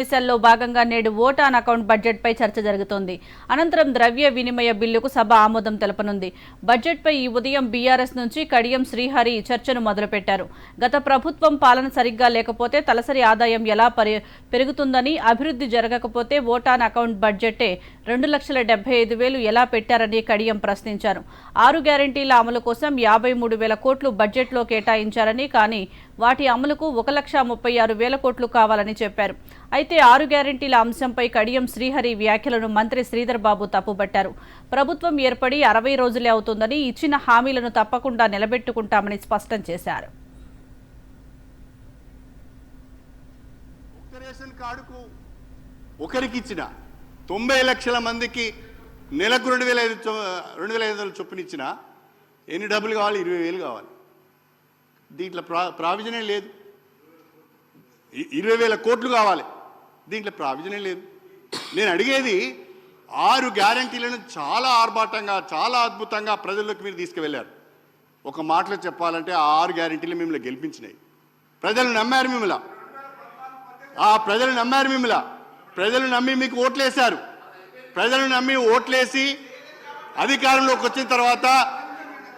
సమావేశాల్లో భాగంగా నేడు ఓట్ ఆన్ అకౌంట్ బడ్జెట్పై చర్చ జరుగుతోంది. అనంతరం ద్రవ్య వినిమయ బిల్లుకు సభ ఆమోదం తెలపనుంది. బడ్జెట్పై ఈ ఉదయం బీఆర్ఎస్ నుంచి కడియం శ్రీహరి చర్చను మొదలుపెట్టారు. గత ప్రభుత్వం పాలన సరిగ్గా లేకపోతే తలసరి ఆదాయం ఎలా పెరుగుతుందని అభివృద్ధి జరగకపోతే ఓట్ ఆన్ అకౌంట్ బడ్జెటే రెండు లక్షల డెబ్బై ఐదు వేలు ఎలా పెట్టారని కడియం ప్రశ్నించారు. ఆరు గ్యారంటీల అమలు కోసం యాభై మూడు వేల కోట్లు బడ్జెట్లో కేటాయించారని కానీ వాటి అమలుకు ఒక లక్ష ముప్పై ఆరు వేల కోట్లు కావాలని చెప్పారు. అయితే ఆరు గ్యారంటీల అంశంపై కడియం శ్రీహరి వ్యాఖ్యలను మంత్రి శ్రీధర్ బాబు తప్పుబట్టారు. ప్రభుత్వం ఏర్పడి అరవై రోజులే అవుతుందని ఇచ్చిన హామీలను తప్పకుండా నిలబెట్టుకుంటామని స్పష్టం చేశారు. కార్డుకు ఒకరికి ఇచ్చిన తొంభై లక్షల మందికి నెలకు రెండు వేల ఐదు చొ- రెండు వేల ఐదు వందల చొప్పున ఇచ్చిన ఎన్ని డబ్బులు కావాలి? ఇరవై వేలు కావాలి. దీంట్లో ప్రా ప్రావిజనే లేదు. ఇరవై వేల కోట్లు కావాలి. దీంట్లో ప్రావిజనే లేదు. నేను అడిగేది ఆరు గ్యారంటీలను చాలా ఆర్భాటంగా చాలా అద్భుతంగా ప్రజల్లోకి మీరు తీసుకువెళ్ళారు. ఒక మాటలో చెప్పాలంటే ఆ ఆరు గ్యారంటీలు మిమ్మల్ని గెలిపించినాయి. ప్రజలు నమ్మారు మిమ్మల్ని. ఆ ప్రజలు నమ్మారు మిమ్మల్ని. ప్రజలు నమ్మి మీకు ఓట్లేశారు. ప్రజలు నమ్మి ఓట్లేసి అధికారంలోకి వచ్చిన తర్వాత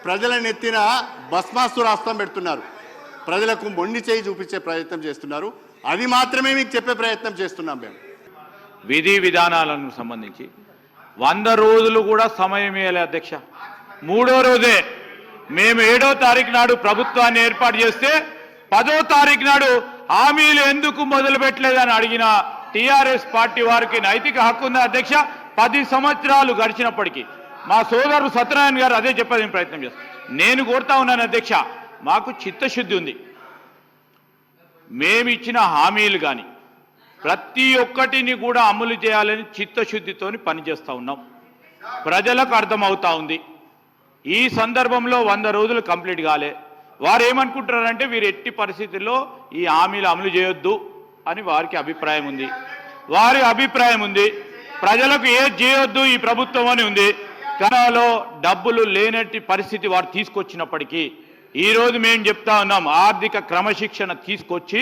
ప్రజల నెత్తిన భస్మాసు రాష్ట్రం పెడుతున్నారు. ప్రజలకు మొండి చేయి చూపించే ప్రయత్నం చేస్తున్నారు. అది మాత్రమే మీకు చెప్పే ప్రయత్నం చేస్తున్నాం మేము. విధి విధానాలకు సంబంధించి వంద రోజులు కూడా సమయం ఇవ్వాలి అధ్యక్ష. మూడో రోజే. మేము ఏడో తారీఖు నాడు ప్రభుత్వాన్ని ఏర్పాటు చేస్తే పదో తారీఖు నాడు హామీలు ఎందుకు మొదలు పెట్టలేదని అడిగిన టీఆర్ఎస్ పార్టీ వారికి నైతిక హక్కు ఉందా అధ్యక్ష? పది సంవత్సరాలు గడిచినప్పటికీ. మా సోదరుడు సత్యనారాయణ గారు అదే చెప్పేది ప్రయత్నం చేస్తాను నేను కోరుతా ఉన్నాను అధ్యక్ష మాకు చిత్తశుద్ధి ఉంది. మేమిచ్చిన హామీలు కానీ ప్రతి ఒక్కటిని కూడా అమలు చేయాలని చిత్తశుద్ధితోని పనిచేస్తూ ఉన్నాం. ప్రజలకు అర్థమవుతా ఉంది. ఈ సందర్భంలో వంద రోజులు కంప్లీట్ కాలే. వారు ఏమనుకుంటున్నారంటే వీరు ఎట్టి పరిస్థితుల్లో ఈ హామీలు అమలు చేయొద్దు అని వారికి అభిప్రాయం ఉంది. వారి అభిప్రాయం ఉంది. ప్రజలకు ఏది చేయొద్దు ఈ ప్రభుత్వం అని ఉంది. కణాలో డబ్బులు లేనట్టి పరిస్థితి వారు తీసుకొచ్చినప్పటికీ ఈరోజు మేము చెప్తా ఉన్నాం ఆర్థిక క్రమశిక్షణ తీసుకొచ్చి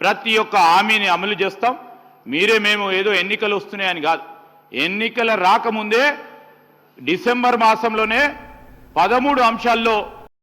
ప్రతి ఒక్క హామీని అమలు చేస్తాం. మీరే మేము ఏదో ఎన్నికలు వస్తున్నాయని కాదు. ఎన్నికల రాకముందే డిసెంబర్ మాసంలోనే పదమూడు అంశాల్లో